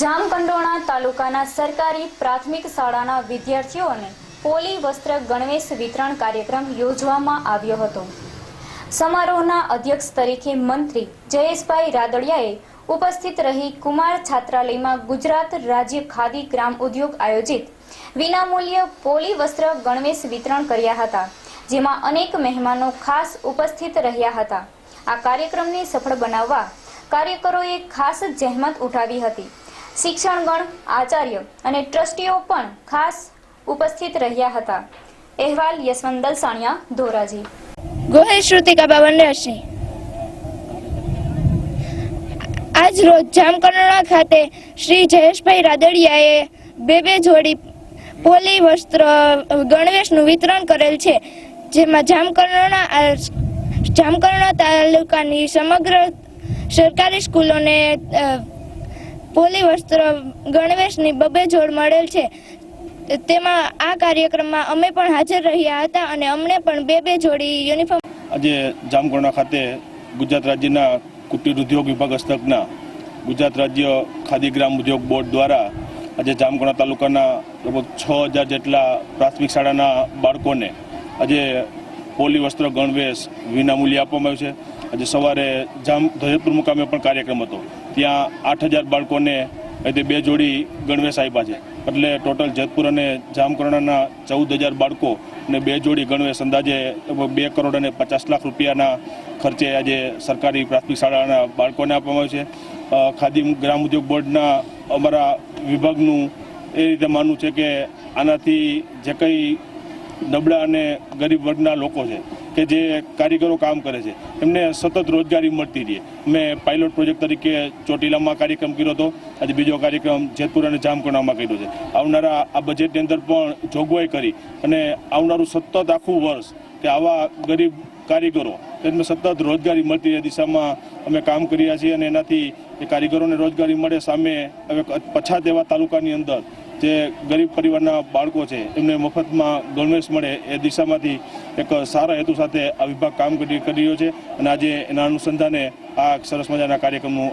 જામકંડોરણા તાલુકાના સરકારી પ્રાથમિક શાળાના વિદ્યાર્થીઓને પોલી વસ્ત્ર ગણવેશ વિતરણ કાર્યક્રમ યોજવામાં આવ્યો હતો. સમારોહના અધ્યક્ષ તરીકે મંત્રી જયેશભાઈ રાદડિયાએ ઉપસ્થિત રહી કુમાર છાત્રાલયમાં ગુજરાત રાજ્ય ખાદી ગ્રામ ઉદ્યોગ આયોજિત વિનામૂલ્ય પોલી વસ્ત્ર ગણવેશ વિતરણ કર્યા હતા, જેમાં અનેક મહેમાનો ખાસ ઉપસ્થિત રહ્યા હતા. આ કાર્યક્રમને સફળ બનાવવા કાર્યકરોએ ખાસ જહેમત ઉઠાવી હતી. શિક્ષણગણ, આચાર્ય અને ટ્રસ્ટીઓ પણ ખાસ ઉપસ્થિત રહ્યા હતા. અહેવાલ યશવંત દલસાણિયા ધોરાજી. ગોહિલ શ્રુતિકા બાવનસિંહ આજ રોજ જામકરણા ખાતે શ્રી જયેશભાઈ રાદડિયાએ બે બે જોડી પોલી વસ્ત્ર ગણવેશનું વિતરણ કરેલ છે, જેમાં જામકરણા જામકરણા તાલુકાની સમગ્ર સરકારી સ્કૂલોને પોલી વસ્ત્ર ગણવેશની બબે જોડ મળેલ છે. તેમાં આ કાર્યક્રમમાં અમે પણ હાજર રહ્યા હતા અને અમને પણ બે બે જોડી યુનિફોર્મ આજે જામકોણા ખાતે ગુજરાત રાજ્યના કુટીર ઉદ્યોગ વિભાગ હસ્તકના ગુજરાત રાજ્ય ખાદી ગ્રામ ઉદ્યોગ બોર્ડ દ્વારા આજે જામકોણા તાલુકાના લગભગ છ હજાર જેટલા પ્રાથમિક શાળાના બાળકોને આજે પોલી વસ્ત્ર, ગણવેશ વિનામૂલ્યે આપવામાં આવ્યું છે. આજે સવારે જામ ધજતપુર મુકામે પણ કાર્યક્રમ હતો. ત્યાં આઠ હજાર બાળકોને તે બે જોડી ગણવેશ આપ્યા છે. એટલે ટોટલ જેતપુર અને જામકંડોરણાના ચૌદ હજાર બાળકો અને બે જોડી ગણવેશ. અંદાજે બે કરોડ અને પચાસ લાખ રૂપિયાના ખર્ચે આજે સરકારી પ્રાથમિક શાળાના બાળકોને આપવામાં આવ્યું છે. ખાદી ગ્રામ ઉદ્યોગ બોર્ડના અમારા વિભાગનું એ રીતે માનવું છે કે આનાથી જે કંઈ નબળા અને ગરીબ વર્ગના લોકો છે કે જે કારીગરો કામ કરે છે. એમને સતત રોજગારી મળતી રહે. મેં પાયલોટ પ્રોજેક્ટ તરીકે ચોટીલામાં કાર્યક્રમ કર્યો હતો. આજે બીજો કાર્યક્રમ જેતપુર અને જામકુંડામાં કર્યો છે. આવનારા આ બજેટની અંદર પણ જોગવાઈ કરી અને આવનારું સતત આખું વર્ષ કે આવા ગરીબ કારીગરો તેમને સતત રોજગારી મળતી એ દિશામાં અમે કામ કર્યા છીએ અને એનાથી એ કારીગરોને રોજગારી મળે સામે હવે પછાત એવા તાલુકાની અંદર જે ગરીબ પરિવારના બાળકો છે, એમને મફતમાં ગણવેશ મળે એ દિશામાંથી એક સારા હેતુ સાથે આ વિભાગ કામ કરી રહ્યો છે અને આજે એના અનુસંધાને આ સરસ મજાના કાર્યક્રમનું